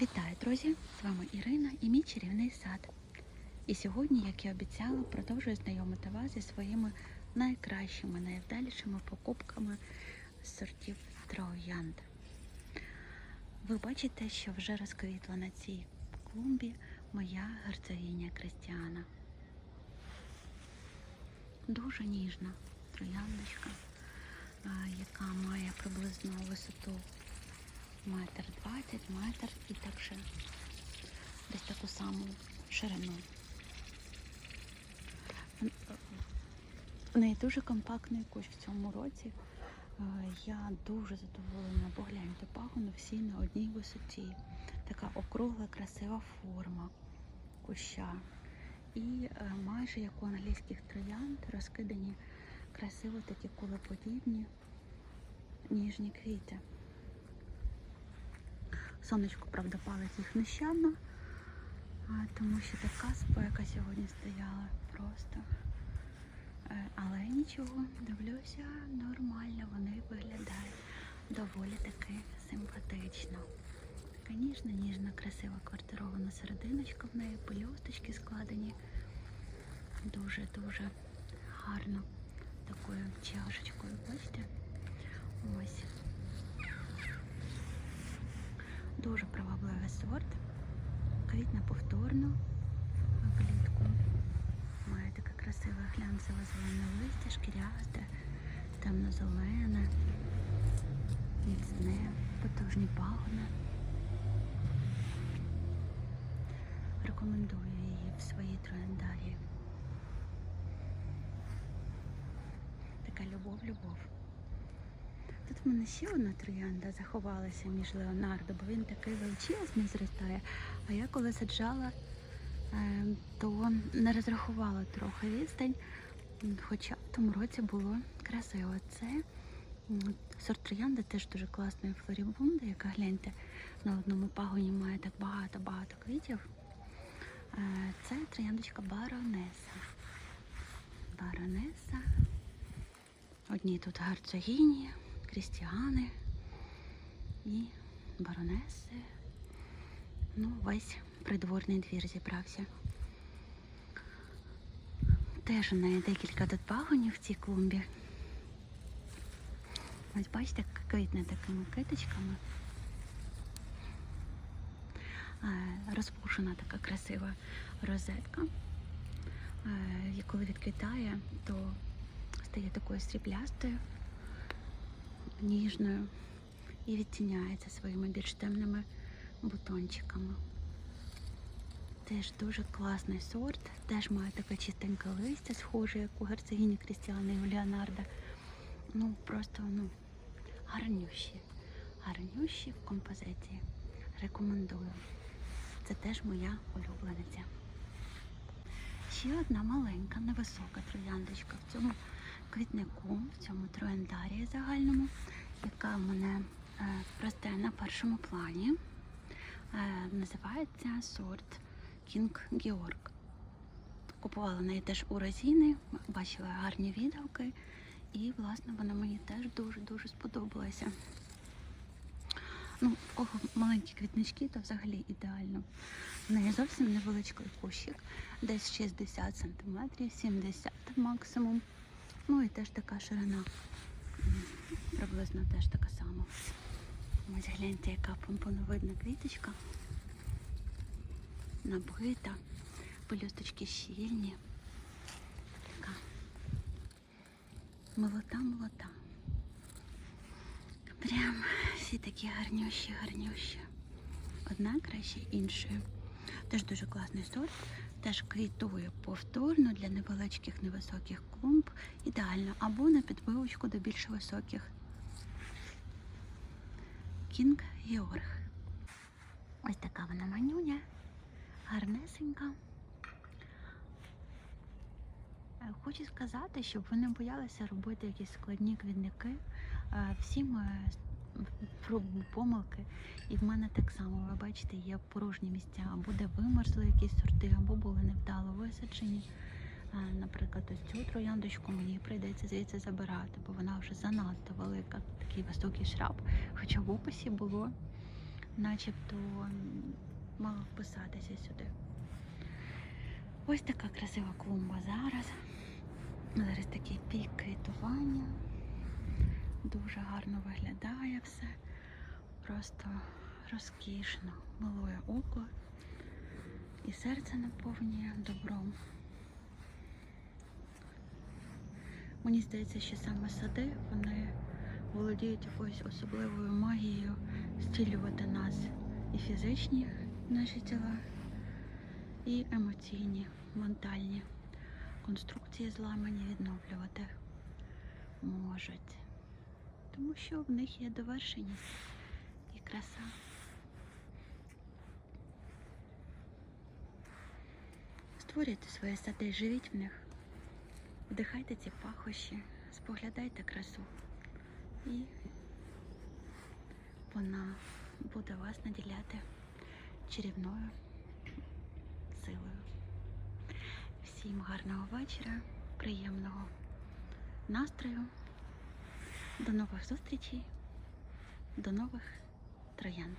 Вітаю, друзі! З вами Ірина і мій чарівний сад. І сьогодні, як і обіцяла, продовжую знайомити вас зі своїми найкращими, найвдалішими покупками сортів троянд. Ви бачите, що вже розквітла на цій клумбі моя герцогиня Кристіана. Дуже ніжна трояндочка, яка має приблизно висоту метр двадцять, метр і так ще десь таку саму ширину. В неї дуже компактний кущ в цьому році. Е, Я дуже задоволена. Погляньте, пагони всі на одній висоті. Така округла, красива форма куща. І е, майже як у англійських троянд розкидані красиво такі кулеподібні ніжні квіти. Сонечко, правда, палить їх нещадно, тому що така спека сьогодні стояла просто. Е, Але нічого, дивлюся, нормально вони виглядають доволі таки симпатично. Така ніжна, красива квартирована серединочка в неї, пелюсточки складені. Дуже-дуже гарно такою чашечкою, бачите? Ось. Дуже привабливий сорт. Квітне повторно влітку. Має таке красиве глянцеве зелене листя, шкірясте, темно-зелене, міцне, потужні пагони. Рекомендую її в своїй трояндарії. Така любов-любов. Тут в мене ще одна троянда заховалася між Леонардо, бо він такий величезний зростає. А я коли саджала, е, то не розрахувала трохи відстань, хоча в тому році було красиво. Це сорт троянди теж дуже класної флорібунди, яка гляньте, на одному пагоні має так багато-багато квітів. Е, Це трояндочка Баронеса. Баронеса. Одні тут герцогині, крістіани і баронеси. Ну, весь придворний двір зібрався. Теж у неї декілька тут в цій клумбі. Ось бачите, квітне такими киточками. Е, Розпушена така красива розетка. Е, І коли відквітає, то стає такою сріблястою, ніжною і відтіняється своїми більш темними бутончиками. Теж дуже класний сорт, теж має таке чистеньке листя, схоже, як у герцогині Крістіани і у Леонардо. Ну, просто ну, гарнющі. Гарнющі в композиції. Рекомендую. Це теж моя улюблениця. Ще одна маленька, невисока трояндочка в цьому квітнику, в цьому трояндарії загальному, яка в мене е, росте на першому плані. Е, називається сорт Кінг Георг. Купувала неї теж у Розіни, бачила гарні відгуки, і, власне, вона мені теж дуже-дуже сподобалася. Ну, в кого маленькі квітнички, то взагалі ідеально. В неї зовсім невеличкий кущик, десь 60 см, 70 максимум. Ну і теж така ширина. Приблизно теж така сама. Ось гляньте, яка помпоновидна квіточка. Набита, пелюсточки щільні. Така молота-молота. Прям всі такі гарнющі, гарнющі. Одна краще іншої. Теж дуже класний сорт. Теж квітує повторно для невеличких невисоких клумб. Ідеально. Або на підбивочку до більш високих. Кінг Георг. Ось така вона манюня. Гарнесенька. Е, Хочу сказати, щоб ви не боялися робити якісь складні квітники. Е, Всі ми пробуємо помилки, і в мене так само, ви бачите, є порожні місця, або де вимерзли якісь сорти, або були невдало висаджені. Наприклад, ось цю трояндочку мені прийдеться звідси забирати, бо вона вже занадто велика, такий високий шраб. Хоча в описі було начебто м, мало вписатися сюди. Ось така красива клумба зараз. Зараз такий пік квітування. Дуже гарно виглядає все. Просто розкішно, милує око і серце наповнює добром. Мені здається, що саме сади вони володіють якоюсь особливою магією зцілювати нас і фізичні наші тіла, і емоційні, ментальні конструкції зламані відновлювати можуть. Тому що в них є довершеність і краса. Створюйте свої сади, живіть в них, вдихайте ці пахощі, споглядайте красу. І вона буде вас наділяти чарівною силою. Всім гарного вечора, приємного настрою. До нових зустрічей, до нових троянд.